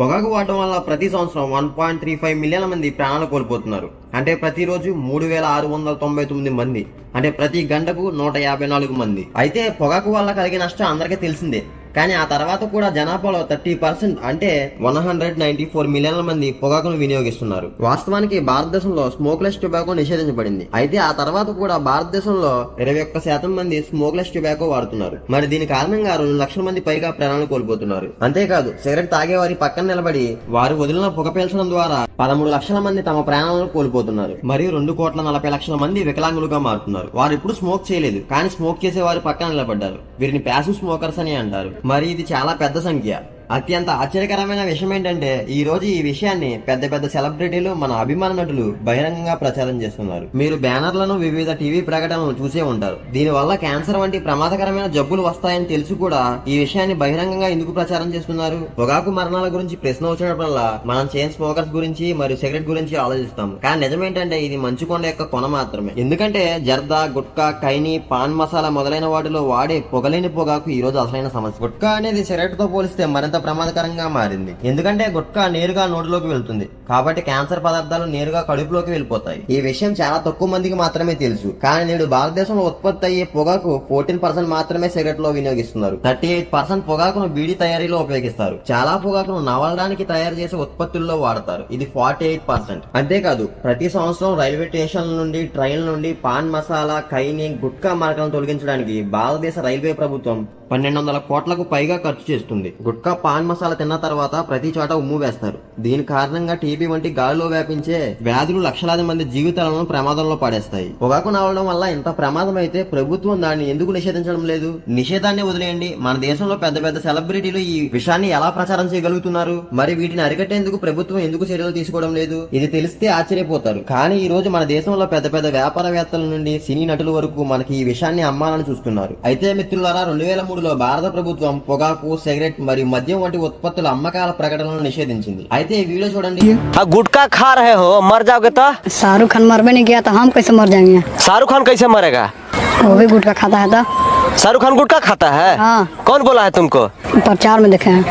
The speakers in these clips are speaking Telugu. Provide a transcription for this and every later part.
పొగాకు వాడటం వల్ల ప్రతి సంవత్సరం వన్ పాయింట్ త్రీ ఫైవ్ మిలియన్ల మంది ప్రాణాలు కోల్పోతున్నారు. అంటే ప్రతిరోజు మూడు వేల ఆరు వందల తొంభై తొమ్మిది మంది. అంటే ప్రతి గంటకు నూట యాభై నాలుగు మంది. అయితే పొగాకు వల్ల కలిగే నష్టం అందరికీ తెలిసిందే. కానీ ఆ తర్వాత కూడా జనాభాలో థర్టీ పర్సెంట్ అంటే వన్ హండ్రెడ్ నైన్టీ ఫోర్ మిలియన్ల మంది పొగాకును వినియోగిస్తున్నారు. వాస్తవానికి భారతదేశంలో స్మోక్లెస్ టొబాకో నిషేధించబడింది. అయితే ఆ తర్వాత కూడా భారతదేశంలో ఇరవై ఒక్క శాతం మంది స్మోక్లెస్ టొబాకో వాడుతున్నారు. మరి దీని కారణంగా రెండు లక్షల మంది పైగా ప్రాణాలు కోల్పోతున్నారు. అంతేకాదు సిగరెట్ తాగేవారి పక్కన నిలబడి వారు వదిలిన పొగ పీల్చడం ద్వారా పదమూడు లక్షల మంది తమ ప్రాణాలను కోల్పోతున్నారు. మరియు రెండు కోట్ల నలభై లక్షల మంది వికలాంగులుగా మారుతున్నారు. వారు ఇప్పుడు స్మోక్ చేయలేదు కానీ స్మోక్ చేసే వారి పక్కన నిలబడ్డారు. వీరిని ప్యాసివ్ స్మోకర్స్ అని అంటారు. మరి ఇది చాలా పెద్ద సంఖ్య. అత్యంత ఆశ్చర్యకరమైన విషయం ఏంటంటే ఈ రోజు ఈ విషయాన్ని పెద్ద పెద్ద సెలబ్రిటీలు మన అభిమాన నటులు బహిరంగంగా ప్రచారం చేస్తున్నారు. మీరు బ్యానర్లను వివిధ టీవీ ప్రకటనలు చూసే ఉంటారు. దీనివల్ల క్యాన్సర్ వంటి ప్రమాదకరమైన జబ్బులు వస్తాయని తెలిసి కూడా ఈ విషయాన్ని బహిరంగంగా ఎందుకు ప్రచారం చేస్తున్నారు? పొగాకు మరణాల గురించి ప్రశ్న వచ్చినప్పుడల్లా మనం చైన్ స్మోకర్స్ గురించి మరియు సిగరెట్ గురించి ఆలోచిస్తాం. కానీ నిజమేంటంటే ఇది మంచుకొండ యొక్క కొన మాత్రమే. ఎందుకంటే జర్దా గుట్కా కైని పాన్ మసాలా మొదలైన వాటిలో వాడే పొగలేని పొగాకు ఈ రోజు అసలైన సమస్య. గుట్కా అనేది సిగరెట్తో పోలిస్తే మరింత ప్రమాదకరంగా మారింది. ఎందుకంటే గుట్కా నేరుగా నోటిలోకి వెళ్తుంది. కాబట్టి క్యాన్సర్ పదార్థాలు నేరుగా కడుపులోకి వెళ్ళిపోతాయి. ఈ విషయం చాలా తక్కువ మందికి మాత్రమే తెలుసు. కానీ నేడు భారతదేశంలో ఉత్పత్తి అయ్యే పొగాకు ఫోర్టీన్ పర్సెంట్ మాత్రమే సిగరెట్లో వినియోగిస్తున్నారు. థర్టీ ఎయిట్ పర్సెంట్ పొగాకును బీడీ తయారీలో ఉపయోగిస్తారు. చాలా పొగాకును నవలడానికి తయారు చేసే ఉత్పత్తుల్లో వాడతారు. ఇది ఫార్టీ ఎయిట్ పర్సెంట్. అంతేకాదు ప్రతి సంవత్సరం రైల్వే స్టేషన్ల నుండి ట్రైన్ల నుండి పాన్ మసాలా ఖైని గుట్కా మార్గాలను తొలగించడానికి భారతదేశ రైల్వే ప్రభుత్వం పన్నెండు వందల కోట్లకు పైగా ఖర్చు చేస్తుంది. గుట్కా పాన్ మసాలా తిన్న తర్వాత ప్రతి చోట ఉమ్ము వేస్తారు. దీని కారణంగా టీబీ వంటి గాలిలో వ్యాపించే వ్యాధులు లక్షలాది మంది జీవితాలను ప్రమాదంలో పడేస్తాయి. పొగాకు నావడం వల్ల ఇంత ప్రమాదం అయితే ప్రభుత్వం దాన్ని ఎందుకు నిషేధించడం లేదు? నిషేధాన్ని వదిలేయండి. మన దేశంలో పెద్ద పెద్ద సెలబ్రిటీలు ఈ విషయాన్ని ఎలా ప్రచారం చేయగలుగుతున్నారు? మరి వీటిని అరికట్టేందుకు ప్రభుత్వం ఎందుకు చర్యలు తీసుకోవడం లేదు? ఇది తెలిస్తే ఆశ్చర్యపోతారు. కానీ ఈ రోజు మన దేశంలో పెద్ద పెద్ద వ్యాపారవేత్తల నుండి సినీ నటుల వరకు మనకి ఈ విషయాన్ని అమ్మాలని చూస్తున్నారు. అయితే మిత్రులారా రెండు వేల మూడు మూడులో భారత ప్రభుత్వం పొగాకు సిగరెట్ మరియు మద్యం వంటి ఉత్పత్తుల అమ్మకాల ప్రకటనలను నిషేధించింది అయితే ఈ వీడియో చూడండి हाँ गुटखा खा रहे हो मर जाओगे तो शाहरुख खान मरबे नहीं किया तो हम कैसे मर जाएंगे शाहरुख खान कैसे मरेगा वो भी गुटखा खाता है तो शाहरुख खान गुटखा खाता है हाँ कौन बोला है तुमको प्रचार में देखे हैं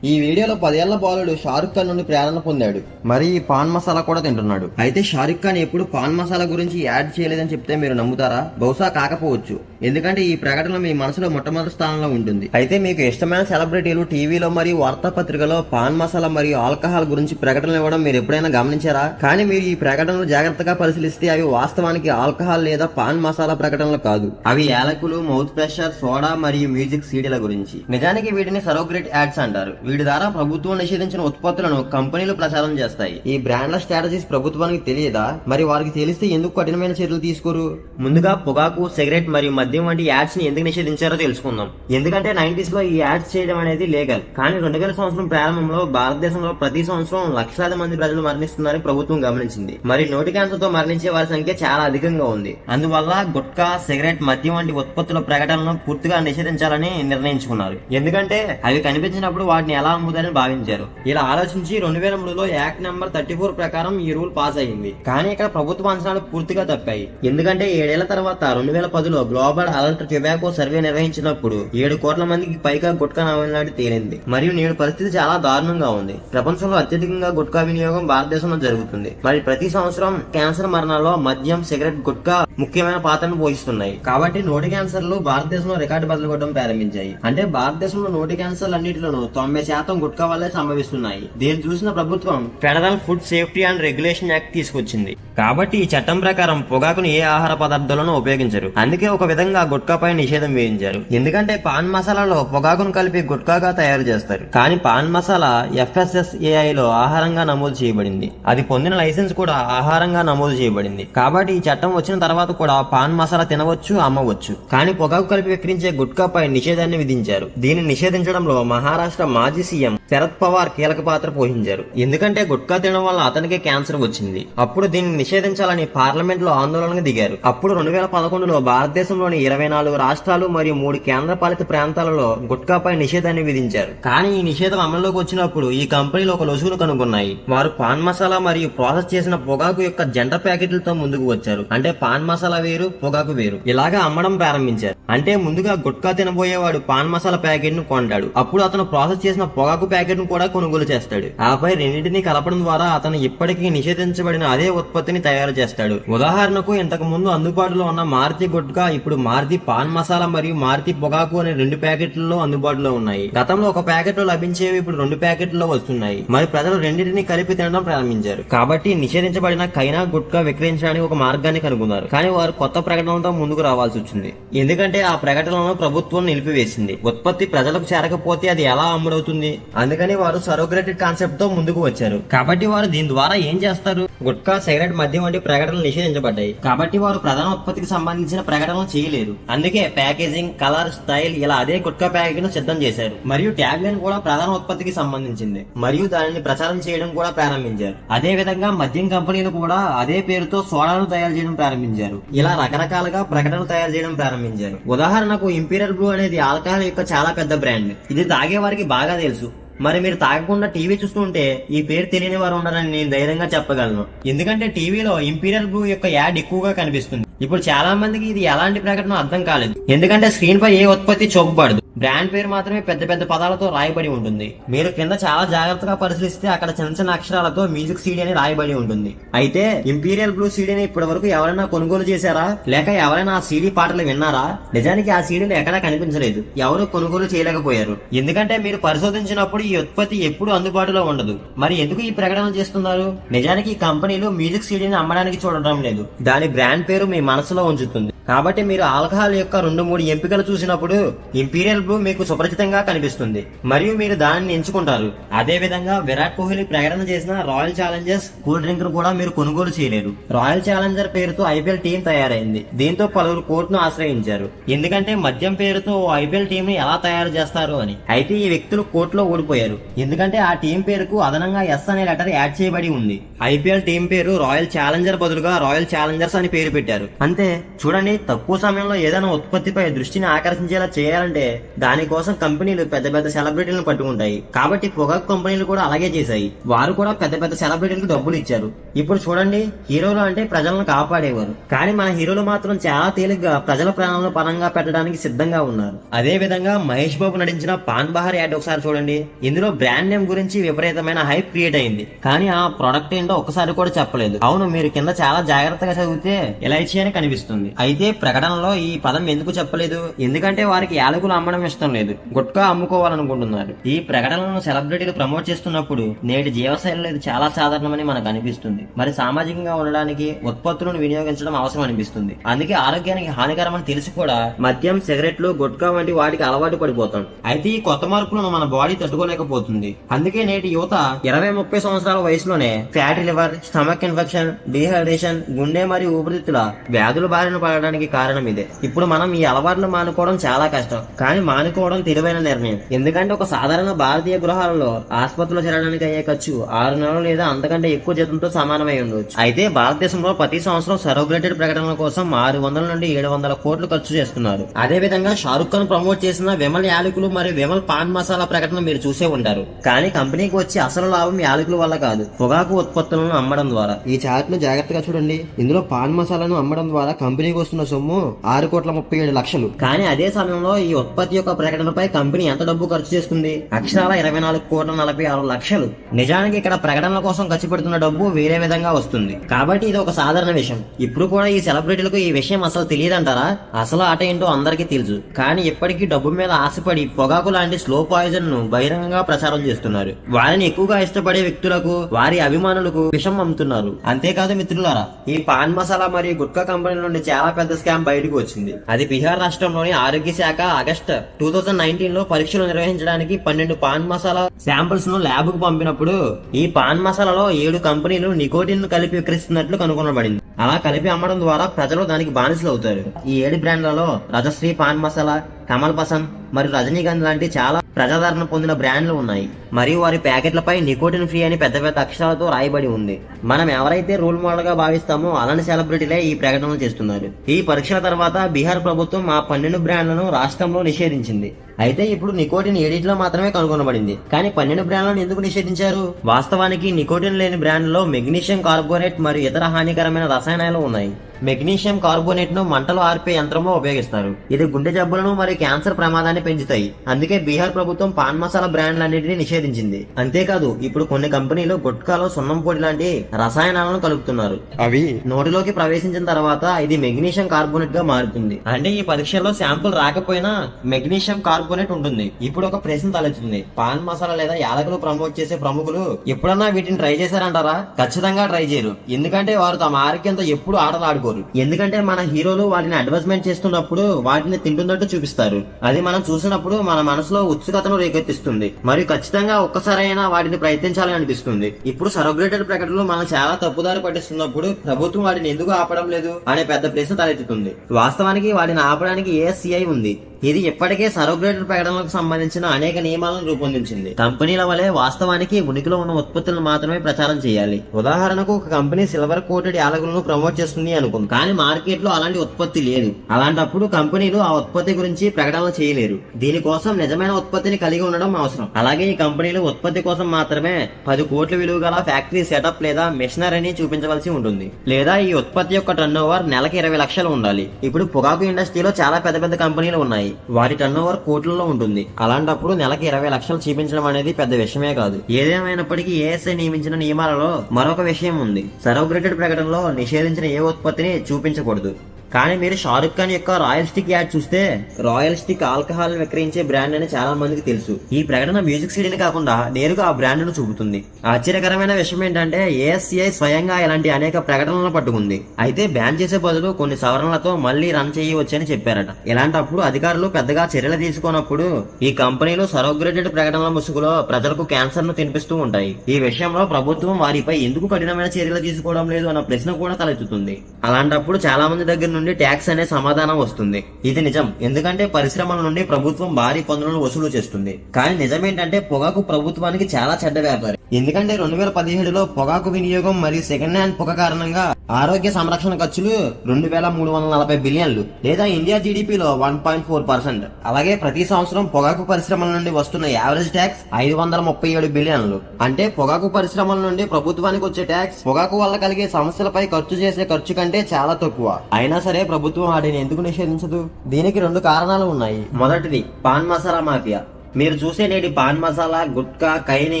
ఈ వీడియోలో పదేళ్ళ బాలుడు షారుఖ్ ఖాన్ నుండి ప్రేరణ పొందాడు. మరి ఈ పాన్ మసాలా కూడా తింటున్నాడు. అయితే షారుఖ్ ఖాన్ ఎప్పుడు పాన్ మసాలా గురించి యాడ్ చేయలేదని చెప్తే మీరు నమ్ముతారా? బహుశా కాకపోవచ్చు. ఎందుకంటే ఈ ప్రకటన మీ మనసులో మొట్టమొదటి స్థానంలో ఉంటుంది. అయితే మీకు ఇష్టమైన సెలబ్రిటీలు టీవీలో మరియు వార్తాపత్రికలో పాన్ మసాలా మరియు ఆల్కహాల్ గురించి ప్రకటనలు ఇవ్వడం మీరు ఎప్పుడైనా గమనించారా? కానీ మీరు ఈ ప్రకటనలు జాగ్రత్తగా పరిశీలిస్తే అవి వాస్తవానికి ఆల్కహాల్ లేదా పాన్ మసాలా ప్రకటనలు కాదు. అవి యాలకులు మౌత్ ప్రెషర్ సోడా మరియు మ్యూజిక్ సీడీల గురించి. నిజానికి వీటిని సరోగ్రేట్ యాడ్స్ అంటారు. వీటి ద్వారా ప్రభుత్వం నిషేధించిన ఉత్పత్తులను కంపెనీలు ప్రచారం చేస్తాయి. ఈ బ్రాండ్ల స్ట్రాటజీస్ ప్రభుత్వానికి తెలియదా? మరి వారికి తెలిస్తే ఎందుకు కఠినమైన చర్యలు తీసుకోరు? ముందుగా పొగాకు సిగరెట్ మరియు మద్యం వంటి యాడ్స్ని ఎందుకు నిషేధించారో తెలుసుకుందాం. ఎందుకంటే నైన్టీస్లో ఈ యాడ్స్ చేయడం అనేది లీగల్ కానీ రెండు వేల సంవత్సరం ప్రారంభంలో భారతదేశంలో ప్రతి సంవత్సరం లక్షలాది మంది ప్రజలు మరణిస్తున్నారని ప్రభుత్వం గమనించింది. మరి నోటి క్యాన్సర్తో మరణించే వారి సంఖ్య చాలా అధికంగా ఉంది. అందువల్ల గుట్కా సిగరెట్ మద్యం వంటి ఉత్పత్తుల ప్రకటనలను పూర్తిగా నిషేధించాలని నిర్ణయించుకున్నారు. ఎందుకంటే అవి కనిపించినప్పుడు వాటిని ఎలా అమ్ముతారని భావించారు. ఇలా ఆలోచించి రెండు వేల మూడులో యాక్ట్ నెంబర్ థర్టీ ఫోర్ ప్రకారం ఈ రూల్ పాస్ అయింది కానీ ఇక్కడ ప్రభుత్వ అంచనాలు పూర్తిగా తప్పాయి. ఎందుకంటే ఏడేళ్ళ తర్వాత రెండు వేల పదిలో గ్లోబల్ అలర్ట్ టొబాకో సర్వే నిర్వహించినప్పుడు ఏడు కోట్ల మందికి పైగా గుట్కా నమూనాడు తేలింది. మరియు నేడు పరిస్థితి చాలా దారుణంగా ఉంది. ప్రపంచంలో అత్యధికంగా గుట్కా వినియోగం భారతదేశంలో జరుగుతుంది. మరి ప్రతి సంవత్సరం క్యాన్సర్ మరణాల్లో మద్యం సిగరెట్ గుట్కా ముఖ్యమైన పాత్రను పోషిస్తున్నాయి. కాబట్టి నోటి క్యాన్సర్లు భారతదేశంలో రికార్డు బదులు కొట్టడం ప్రారంభించాయి. అంటే భారతదేశంలో నోటి క్యాన్సర్లు అన్నింటిలోనూ తొంభై శాతం గుట్కా వల్లే సంభవిస్తున్నాయి. దీన్ని చూసిన ప్రభుత్వం federal food safety and regulation act తీసుకొచ్చింది. కాబట్టి ఈ చట్టం ప్రకారం పొగాకును ఏ ఆహార పదార్థాలను ఉపయోగించరు. అందుకే ఒక విధంగా గుట్కాపై నిషేధం వేయించారు. ఎందుకంటే పాన్ మసాలాలో పొగాకును కలిపి గుట్కాగా తయారు చేస్తారు. కానీ పాన్ మసాలా ఎఫ్ఎస్ఎస్ఏఐ లో ఆహారంగా నమోదు చేయబడింది. అది పొందిన లైసెన్స్ కూడా ఆహారంగా నమోదు చేయబడింది. కాబట్టి ఈ చట్టం వచ్చిన తర్వాత కూడా పాన్ మసాలా తినవచ్చు అమ్మవచ్చు. కానీ పొగాకు కలిపి విక్రించే గుట్కాపై నిషేధాన్ని విధించారు. దీన్ని నిషేధించడంలో మహారాష్ట్ర మాజీ సీఎం శరద్ పవార్ కీలక పాత్ర పోషించారు. ఎందుకంటే గుట్కా తినడం వల్ల అతనికే క్యాన్సర్ వచ్చింది. అప్పుడు దీన్ని నిషేధించాలని పార్లమెంట్లో ఆందోళనకు దిగారు. అప్పుడు రెండు వేల పదకొండులో భారతదేశంలోని ఇరవై నాలుగు రాష్ట్రాలు మరియు మూడు కేంద్ర పాలిత ప్రాంతాలలో గుట్కాపై నిషేధాన్ని విధించారు. కానీ ఈ నిషేధం అమల్లోకి వచ్చినప్పుడు ఈ కంపెనీలు ఒక లొసుగును కనుగొన్నాయి. వారు పాన్ మసాలా మరియు ప్రాసెస్ చేసిన పొగాకు యొక్క జంట ప్యాకెట్లతో ముందుకు వచ్చారు. అంటే పాన్ మసాలా వేరు పొగాకు వేరు. ఇలాగా అమ్మడం ప్రారంభించారు. అంటే ముందుగా గుట్కా తినబోయేవాడు పాన్ మసాలా ప్యాకెట్ను కొంటాడు. అప్పుడు అతను ప్రాసెస్ చేసిన పొగాకు ప్యాకెట్ ప్యాకెట్ను కూడా కొనుగోలు చేస్తాడు. ఆపై రెండింటిని కలపడం ద్వారా అతను ఇప్పటికీ నిషేధించబడిన అదే ఉత్పత్తిని తయారు చేస్తాడు. ఉదాహరణకు ఇంతకు ముందు అందుబాటులో ఉన్న మారుతి గుట్కా ఇప్పుడు మారుతి పాన్ మసాలా మరియు మారుతి పొగాకు అనే రెండు ప్యాకెట్లలో అందుబాటులో ఉన్నాయి. గతంలో ఒక ప్యాకెట్లో లభించేవి ఇప్పుడు రెండు ప్యాకెట్లలో వస్తున్నాయి. మరి ప్రజలు రెండింటిని కలిపి తినడం ప్రారంభించారు. కాబట్టి నిషేధించబడిన కైనా గుట్కా విక్రయించడానికి ఒక మార్గాన్ని కనుగొన్నారు. కానీ వారు కొత్త ప్రకటనలతో ముందుకు రావాల్సి వచ్చింది. ఎందుకంటే ఆ ప్రకటనలను ప్రభుత్వం నిలిపివేసింది. ఉత్పత్తి ప్రజలకు చేరకపోతే అది ఎలా అమ్ముడవుతుంది? అందుకని వారు సరోగ్రేటెడ్ కాన్సెప్ట్తో ముందుకు వచ్చారు. కాబట్టి వారు దీని ద్వారా ఏం చేస్తారు? గుట్కా సిగరెట్ మద్యం వంటి ప్రకటనలు నిషేధించబడ్డాయి. కాబట్టి వారు ప్రధాన ఉత్పత్తికి సంబంధించిన ప్రకటనలు చేయలేదు. అందుకే ప్యాకేజింగ్ కలర్ స్టైల్ ఇలా అదే గుట్కా ప్యాకేజ్ను సిద్ధం చేశారు. మరియు ట్యాగ్ లైన్ కూడా ప్రధాన ఉత్పత్తికి సంబంధించింది. మరియు దానిని ప్రచారం చేయడం కూడా ప్రారంభించారు. అదే విధంగా మద్యం కంపెనీలు కూడా అదే పేరుతో సోడాను తయారు చేయడం ప్రారంభించారు. ఇలా రకరకాలుగా ప్రకటనలు తయారు చేయడం ప్రారంభించారు. ఉదాహరణకు ఇంపీరియల్ బ్లూ అనేది ఆల్కహాల్ యొక్క చాలా పెద్ద బ్రాండ్. ఇది తాగే వారికి బాగా తెలుసు. మరి మీరు తాగకుండా టీవీ చూస్తుంటే ఈ పేరు తెలియని వారు ఉండరని నేను ధైర్యంగా చెప్పగలను. ఎందుకంటే టీవీలో ఇంపీరియల్ బ్లూ యొక్క యాడ్ ఎక్కువగా కనిపిస్తుంది. ఇప్పుడు చాలా మందికి ఇది ఎలాంటి ప్రకటన అర్థం కాలేదు. ఎందుకంటే స్క్రీన్ పై ఏ ఉత్పత్తి చూపబడదు. బ్రాండ్ పేరు మాత్రమే పెద్ద పెద్ద పదాలతో రాయబడి ఉంటుంది. మీరు కింద చాలా జాగ్రత్తగా పరిశీలిస్తే అక్కడ చిన్న చిన్న అక్షరాలతో మ్యూజిక్ సీడీ అని రాయబడి ఉంటుంది. అయితే ఇంపీరియల్ బ్లూ సీడీని ఇప్పటి వరకు ఎవరైనా కొనుగోలు చేశారా? లేక ఎవరైనా ఆ సీడీ పాటలు విన్నారా? నిజానికి ఆ సీడీలు ఎక్కడా కనిపించలేదు. ఎవరు కొనుగోలు చేయలేకపోయారు. ఎందుకంటే మీరు పరిశోధించినప్పుడు ఈ ఉత్పత్తి ఎప్పుడు అందుబాటులో ఉండదు. మరి ఎందుకు ఈ ప్రకటన చేస్తున్నారు? నిజానికి ఈ కంపెనీలు మ్యూజిక్ సీడీని అమ్మడానికి చూడటం లేదు. దాని బ్రాండ్ పేరు మీ మనసులో ఉంచుతుంది. కాబట్టి మీరు ఆల్కహాల్ యొక్క రెండు మూడు ఎంపికలు చూసినప్పుడు ఇంపీరియల్ బ్లూ మీకు సుపరిచితంగా కనిపిస్తుంది. మరియు మీరు దానిని ఎంచుకుంటారు. అదే విధంగా విరాట్ కోహ్లీ ప్రకటన చేసిన రాయల్ ఛాలెంజర్స్ కూల్ డ్రింక్ కూడా మీరు కొనుగోలు చేయలేరు. రాయల్ ఛాలెంజర్ పేరుతో ఐపీఎల్ టీం తయారైంది. దీంతో పలువురు కోర్టును ఆశ్రయించారు. ఎందుకంటే మద్యం పేరుతో ఐపీఎల్ టీం ని ఎలా తయారు చేస్తారు అని. అయితే ఈ వ్యక్తులు కోర్టులో ఓడిపోయారు. ఎందుకంటే ఆ టీం పేరుకు అదనంగా ఎస్ అనే లెటర్ యాడ్ చేయబడి ఉంది. ఐపీఎల్ టీం పేరు రాయల్ ఛాలెంజర్ బదులుగా రాయల్ ఛాలెంజర్స్ అని పేరు పెట్టారు. అంతే. చూడండి తక్కువ సమయంలో ఏదైనా ఉత్పత్తిపై దృష్టిని ఆకర్షించేలా చేయాలంటే దానికోసం కంపెనీలు పెద్ద పెద్ద సెలబ్రిటీలను పట్టుకుంటాయి. కాబట్టి పొగాకు కంపెనీలు కూడా అలాగే చేశాయి. వారు కూడా పెద్ద పెద్ద సెలబ్రిటీలకు డబ్బులు ఇచ్చారు. ఇప్పుడు చూడండి హీరోలు అంటే ప్రజలను కాపాడేవారు. కానీ మన హీరోలు మాత్రం చాలా తేలిగ్గా ప్రజల ప్రాణాలను పరంగా పెట్టడానికి సిద్ధంగా ఉన్నారు. అదే విధంగా మహేష్ బాబు నటించిన పాన్ బహార్ యాడ్ ఒకసారి చూడండి. ఇందులో బ్రాండ్ నేమ్ గురించి విపరీతమైన హైప్ క్రియేట్ అయింది. కానీ ఆ ప్రొడక్ట్ ఏంటో ఒకసారి కూడా చెప్పలేదు. అవును మీరు కింద చాలా జాగ్రత్తగా చదివితే ఎలైచి అని కనిపిస్తుంది. అయితే ప్రకటనలో ఈ పదం ఎందుకు చెప్పలేదు? ఎందుకంటే వారికి యాలకులు అమ్మడం ఇష్టం లేదు. గుట్కా అమ్ముకోవాలనుకుంటున్నారు. ఈ ప్రకటనలను సెలబ్రిటీలు ప్రమోట్ చేస్తున్నప్పుడు నేటి జీవశైలిలో ఇది చాలా సాధారణమని మనకు అనిపిస్తుంది. మరి సామాజికంగా ఉండడానికి ఉత్పత్తులను వినియోగించడం అవసరం అనిపిస్తుంది. అందుకే ఆరోగ్యానికి హానికరమని తెలిసి కూడా మద్యం సిగరెట్లు గుట్కా వంటి వాటికి అలవాటు పడిపోతాం. అయితే ఈ కొత్త మార్పులను మన బాడీ తట్టుకోలేకపోతుంది. అందుకే నేటి యువత ఇరవై ముప్పై సంవత్సరాల వయసులోనే fatty liver stomach infection dehydration గుండె మరియు ఊపిరితిత్తుల వ్యాధుల బారిన పడడానికి కారణం ఇదే. ఇప్పుడు మనం ఈ అలవాట్లు మానుకోవడం చాలా కష్టం. కానీ మానుకోవడం తెలివైన నిర్ణయం. ఎందుకంటే ఒక సాధారణ భారతీయ గృహాలలో ఆసుపత్రిలో చేరడానికి అయ్యే ఖర్చు ఆరు నెలలు లేదా అంతకంటే ఎక్కువ జీతంతో సమానమై ఉండవచ్చు అయితే భారతదేశంలో ప్రతి సంవత్సరం సరోగ్రేటెడ్ ప్రకటనల కోసం ఆరు వందల నుండి ఏడు వందల కోట్లు ఖర్చు చేస్తున్నారు. అదే విధంగా షారుఖ్ ఖాన్ ప్రమోట్ చేసిన విమల్ యాలకులు మరియు విమల్ పాన్ మసాలా ప్రకటన మీరు చూసే ఉంటారు. కానీ కంపెనీకి వచ్చే అసలు లాభం యాలకుల వల్ల కాదు. పొగాకు ఉత్పత్తులను అమ్మడం ద్వారా. ఈ చార్ట్ను జాగ్రత్తగా చూడండి. ఇందులో పాన్ మసాలాను అమ్మడం ద్వారా కంపెనీకి వస్తున్న సొమ్ము ఆరు కోట్ల ముప్పై ఏడు లక్షలు. కానీ అదే సమయంలో ఈ ఉత్పత్తి యొక్క ప్రకటనపై కంపెనీ ఎంత డబ్బు ఖర్చు చేస్తుంది అక్షరాల ఇరవై నాలుగు కోట్ల నలభై ఆరు లక్షలు. నిజానికి ఇక్కడ ప్రకటనల కోసం ఖర్చు పెడుతున్న డబ్బు వేరే విధంగా వస్తుంది. కాబట్టి ఇది ఒక సాధారణ విషయం. ఇప్పుడు కూడా ఈ సెలబ్రిటీలకు ఈ విషయం అసలు తెలియదంటారా? అసలు ఆట ఏంటో అందరికీ తెలుసు. కానీ ఇప్పటికీ డబ్బు మీద ఆశపడి పొగాకు లాంటి స్లో పాయిజన్ను బహిరంగంగా ప్రచారం చేస్తున్నారు. వారిని ఎక్కువగా ఇష్టపడే వ్యక్తులకు వారి అభిమానులకు విషం అమ్ముతున్నారు. అంతేకాదు మిత్రులారా ఈ పాన్ మసాలా మరియు గుట్కా కంపెనీ నుండి చాలా పెద్ద స్కామ్ బయటకు వచ్చింది. అది బీహార్ రాష్ట్రంలోని ఆరోగ్య శాఖ ఆగస్ట్ టూ థౌజండ్ నైన్టీన్లో పరీక్షలు నిర్వహించడానికి పన్నెండు పాన్ మసాలా శాంపిల్స్ను ల్యాబ్కు పంపినప్పుడు ఈ పాన్ మసాలాలో ఏడు కంపెనీలు నికోటిన్ను కలిపి విక్రయిస్తున్నట్లు కనుగొనబడింది. అలా కలిపి అమ్మడం ద్వారా ప్రజలు దానికి బానిసలు అవుతారు ఈ ఏడు బ్రాండ్లలో రజశ్రీ పాన్ మసాలా కమల్ పసంద్ మరియు రజనీకాంత్ లాంటి చాలా ప్రజాదరణ పొందిన బ్రాండ్లు ఉన్నాయి. మరియు వారి ప్యాకెట్లపై నికోటిన్ ఫ్రీ అని పెద్ద పెద్ద అక్షరాలతో రాయబడి ఉంది. మనం ఎవరైతే రోల్ మోడల్గా భావిస్తామో అలాంటి సెలబ్రిటీలే ఈ ప్రకటనలు చేస్తున్నారు. ఈ పరీక్షల తర్వాత బీహార్ ప్రభుత్వం ఆ పన్నెండు బ్రాండ్లను రాష్ట్రంలో నిషేధించింది. అయితే ఇప్పుడు నికోటిన్ ఏడిట్లో మాత్రమే కనుగొనబడింది. కానీ పన్నెండు బ్రాండ్లను ఎందుకు నిషేధించారు? వాస్తవానికి నికోటిన్ లేని బ్రాండ్లో మెగ్నీషియం కార్బోనేట్ మరియు ఇతర హానికరమైన రసాయనాలు ఉన్నాయి. మెగ్నీషియం కార్బోనేట్ను మంటలు ఆర్పే యంత్రంలో ఉపయోగిస్తారు. ఇది గుండె జబ్బులను మరియు క్యాన్సర్ ప్రమాదాన్ని పెంచుతాయి. అందుకే బీహార్ ప్రభుత్వం పాన్ మసాలా బ్రాండ్లన్నింటినీ నిషేధించింది. అంతేకాదు ఇప్పుడు కొన్ని కంపెనీలు గుట్కాలో సున్నం పొడి లాంటి రసాయనాలను కలుపుతున్నారు. అవి నోటిలోకి ప్రవేశించిన తర్వాత ఇది మెగ్నీషియం కార్బోనేట్గా మారుతుంది. అంటే ఈ పరీక్షల్లో శాంపుల్ రాకపోయినా మెగ్నీషియం కార్బోనేట్ ఉంటుంది. ఇప్పుడు ఒక ప్రశ్న తలెత్తుంది పాన్ మసాలా లేదా యాలకులు ప్రమోట్ చేసే ప్రముఖులు ఎప్పుడన్నా వీటిని ట్రై చేశారంటారా? ఖచ్చితంగా ట్రై చేయరు. ఎందుకంటే వారు తమ ఆరోగ్యంతో ఎప్పుడు ఆటలు ఆడుకోరు. ఎందుకంటే మన హీరోలు వాటిని అడ్వర్టైజ్మెంట్ చేస్తున్నప్పుడు వాటిని తింటున్నట్టు చూపిస్తారు. అది మనం చూసినప్పుడు మన మనసులో ఉత్సుకతను రేకెత్తిస్తుంది. మరియు ఖచ్చితంగా ఒక్కసారైనా వాటిని ప్రయత్నించాలని అనిపిస్తుంది. ఇప్పుడు సరగ్రేటెడ్ ప్రకటనలు మనం చాలా తప్పుదారి పట్టిస్తున్నప్పుడు ప్రభుత్వం వాటిని ఎందుకు ఆపడం లేదు? అనే పెద్ద ప్రశ్న తలెత్తుతుంది. వాస్తవానికి వాటిని ఆపడానికి ఏఎస్సిఐ ఉంది? ఇది ఇప్పటికే సరోగ్రేటర్ ప్రకటనలకు సంబంధించిన అనేక నియమాలను రూపొందించింది. కంపెనీల వలె వాస్తవానికి ఉనికిలో ఉన్న ఉత్పత్తులను మాత్రమే ప్రచారం చేయాలి. ఉదాహరణకు ఒక కంపెనీ సిల్వర్ కోటెడ్ యాలకులను ప్రమోట్ చేస్తుంది అనుకుంది. కానీ మార్కెట్లో అలాంటి ఉత్పత్తి లేదు. అలాంటప్పుడు కంపెనీలు ఆ ఉత్పత్తి గురించి ప్రకటనలు చేయలేరు. దీనికోసం నిజమైన ఉత్పత్తిని కలిగి ఉండడం అవసరం. అలాగే ఈ కంపెనీలు ఉత్పత్తి కోసం మాత్రమే పది కోట్ల విలువ గల ఫ్యాక్టరీ సెటప్ లేదా మిషనరీని చూపించవలసి ఉంటుంది. లేదా ఈ ఉత్పత్తి యొక్క టర్న్ ఓవర్ నెలకి ఇరవై లక్షలు ఉండాలి. ఇప్పుడు పొగాకు ఇండస్ట్రీలో చాలా పెద్ద పెద్ద కంపెనీలు ఉన్నాయి. వాటి టర్న్ ఓవర్ కోట్లలో ఉంటుంది. అలాంటప్పుడు నెలకి ఇరవై లక్షలు చూపించడం అనేది పెద్ద విషయమే కాదు. ఏదేమైనప్పటికీ ఏఎస్ఐ నియమించిన నియమాలలో మరొక విషయం ఉంది. సరోగ్రేటెడ్ ప్రకటనలో నిషేధించిన ఏ ఉత్పత్తిని చూపించకూడదు. కానీ మీరు షారుఖ్ ఖాన్ యొక్క రాయల్ స్టిక్ యాడ్ చూస్తే రాయల్ స్టిక్ ఆల్కహాల్ విక్రయించే బ్రాండ్ అని చాలా మందికి తెలుసు. ఈ ప్రకటన మ్యూజిక్ సీడీని కాకుండా నేరుగా ఆ బ్రాండ్ను చూపుతుంది. ఆశ్చర్యకరమైన విషయం ఏంటంటే ఏఎస్సిఐ స్వయంగా ఇలాంటి అనేక ప్రకటనలను పట్టుకుంది. అయితే బ్యాన్ చేసే బదులు కొన్ని సవరణలతో మళ్ళీ రన్ చేయవచ్చని చెప్పారట. ఇలాంటప్పుడు అధికారులు పెద్దగా చర్యలు తీసుకున్నప్పుడు ఈ కంపెనీలు సరోగ్రేటెడ్ ప్రకటనల ముసుగులో ప్రజలకు క్యాన్సర్ను తినిపిస్తూ ఉంటాయి. ఈ విషయంలో ప్రభుత్వం వారిపై ఎందుకు కఠినమైన చర్యలు తీసుకోవడం లేదు అన్న ప్రశ్న కూడా తలెత్తుతుంది. అలాంటప్పుడు చాలా మంది దగ్గర నుండి ట్యాక్స్ అనే సమాధానం వస్తుంది. ఇది నిజం. ఎందుకంటే పరిశ్రమల నుండి ప్రభుత్వం భారీ పన్నులను వసూలు చేస్తుంది. కానీ నిజమేంటంటే పొగాకు ప్రభుత్వానికి చాలా చెడ్డ వ్యాపారం. ఎందుకంటే రెండు వేల పదిహేడులో పొగాకు వినియోగం మరియు సెకండ్ హ్యాండ్ పొగ కారణంగా ఆరోగ్య సంరక్షణ ఖర్చులు రెండు వేల మూడు వందల నలభై బిలియన్లు లేదా ఇండియా జీడిపిలో వన్ పాయింట్ ఫోర్ పర్సెంట్. అలాగే ప్రతి సంవత్సరం పొగాకు పరిశ్రమల నుండి వస్తున్న యావరేజ్ ట్యాక్స్ ఐదు వందల ముప్పై ఏడు బిలియన్లు. అంటే పొగాకు పరిశ్రమల నుండి ప్రభుత్వానికి వచ్చే ట్యాక్స్ పొగాకు వల్ల కలిగే సమస్యలపై ఖర్చు చేసే ఖర్చు కంటే చాలా తక్కువ. అయినా సరే ప్రభుత్వం వాటిని ఎందుకు నిషేధించదు? దీనికి రెండు కారణాలు ఉన్నాయి. మొదటిది పాన్ మసాలా మాఫియా. మీరు చూసే నేటి పాన్ మసాలా గుట్కా కైని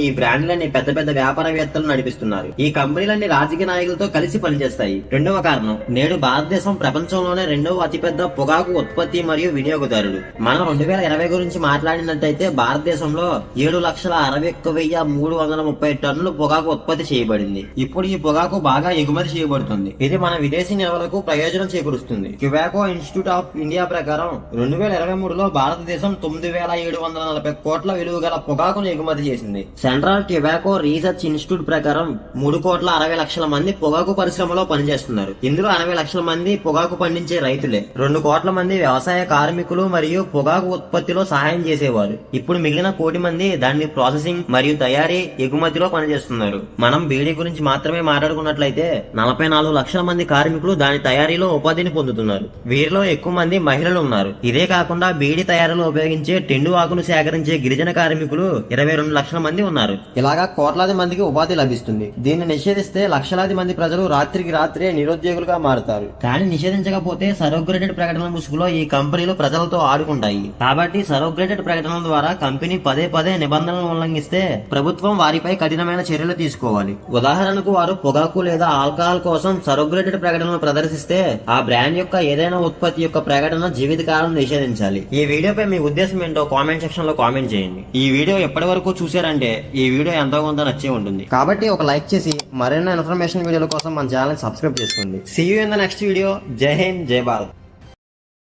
ఈ బ్రాండ్లన్నీ పెద్ద పెద్ద వ్యాపారవేత్తలు నడిపిస్తున్నారు. ఈ కంపెనీలన్నీ రాజకీయ నాయకులతో కలిసి పనిచేస్తాయి. రెండవ కారణం నేడు భారతదేశం ప్రపంచంలోనే రెండవ అతిపెద్ద పొగాకు ఉత్పత్తి మరియు వినియోగదారుడు. మనం రెండు వేల ఇరవై గురించి మాట్లాడినట్టయితే భారతదేశంలో ఏడు లక్షల అరవై ఒక్క వెయ్యి మూడు వందల ముప్పై టన్నులు పొగాకు ఉత్పత్తి చేయబడింది. ఇప్పుడు ఈ పొగాకు బాగా ఎగుమతి చేయబడుతుంది. ఇది మన విదేశీ నిల్వలకు ప్రయోజనం చేకూరుస్తుంది. క్యుబాకో ఇన్స్టిట్యూట్ ఆఫ్ ఇండియా ప్రకారం రెండు వేల ఇరవై మూడులో భారతదేశం తొమ్మిది వేల ఏడు వందల నలభై కోట్ల విలువ గల పొగాకును ఎగుమతి చేసింది. సెంట్రల్ టొబాకో రీసెర్చ్ ఇన్స్టిట్యూట్ ప్రకారం మూడు కోట్ల అరవై లక్షల మంది పొగాకు పరిశ్రమలో పనిచేస్తున్నారు. ఇందులో అరవై లక్షల మంది పొగాకు పండించే రైతులే. రెండు కోట్ల మంది వ్యవసాయ కార్మికులు మరియు పొగాకు ఉత్పత్తిలో సహాయం చేసేవారు. ఇప్పుడు మిగిలిన కోటి మంది దాన్ని ప్రాసెసింగ్ మరియు తయారీ ఎగుమతిలో పనిచేస్తున్నారు. మనం బీడీ గురించి మాత్రమే మాట్లాడుకున్నట్లయితే నలభై నాలుగు లక్షల మంది కార్మికులు దాని తయారీలో ఉపాధిని పొందుతున్నారు. వీరిలో ఎక్కువ మంది మహిళలు ఉన్నారు. ఇదే కాకుండా బీడీ తయారీలో ఉపయోగించే టెండు ఆకును సేకరించే గిరిజన కార్మికులు ఇరవై రెండు లక్షల మంది ఉన్నారు. ఇలాగా కోట్లాది మందికి ఉపాధి లభిస్తుంది. దీన్ని నిషేధిస్తే లక్షలాది మంది ప్రజలు రాత్రికి రాత్రే నిరుద్యోగులుగా మారుతారు. కానీ నిషేధించకపోతే సరోగ్రేటెడ్ ప్రకటనల ముసుగులో ఈ కంపెనీలు ప్రజలతో ఆడుకుంటాయి. కాబట్టి సరోగ్రేటెడ్ ప్రకటనల ద్వారా కంపెనీ పదే పదే నిబంధనలను ఉల్లంఘిస్తే ప్రభుత్వం వారిపై కఠినమైన చర్యలు తీసుకోవాలి. ఉదాహరణకు వారు పొగాకు లేదా ఆల్కహాల్ కోసం సరోగ్రేటెడ్ ప్రకటనలు ప్రదర్శిస్తే ఆ బ్రాండ్ యొక్క ఏదైనా ఉత్పత్తి యొక్క ప్రకటన జీవితకాలం నిషేధించాలి. ఈ వీడియోపై మీ ఉద్దేశం ఏంటో కామెంట్ సెక్షన్లో కామెంట్ చేయండి. ఈ వీడియో ఎప్పటి వరకు చూసారంటే ఈ వీడియో ఎంతో కొంత నచ్చే ఉంటుంది. కాబట్టి ఒక లైక్ చేసి మరిన్ని ఇన్ఫర్మేషన్ వీడియోల కోసం మన ఛానల్ సబ్స్క్రైబ్ చేసుకోండి. See you in the next video Jai Hind Jai Bharat.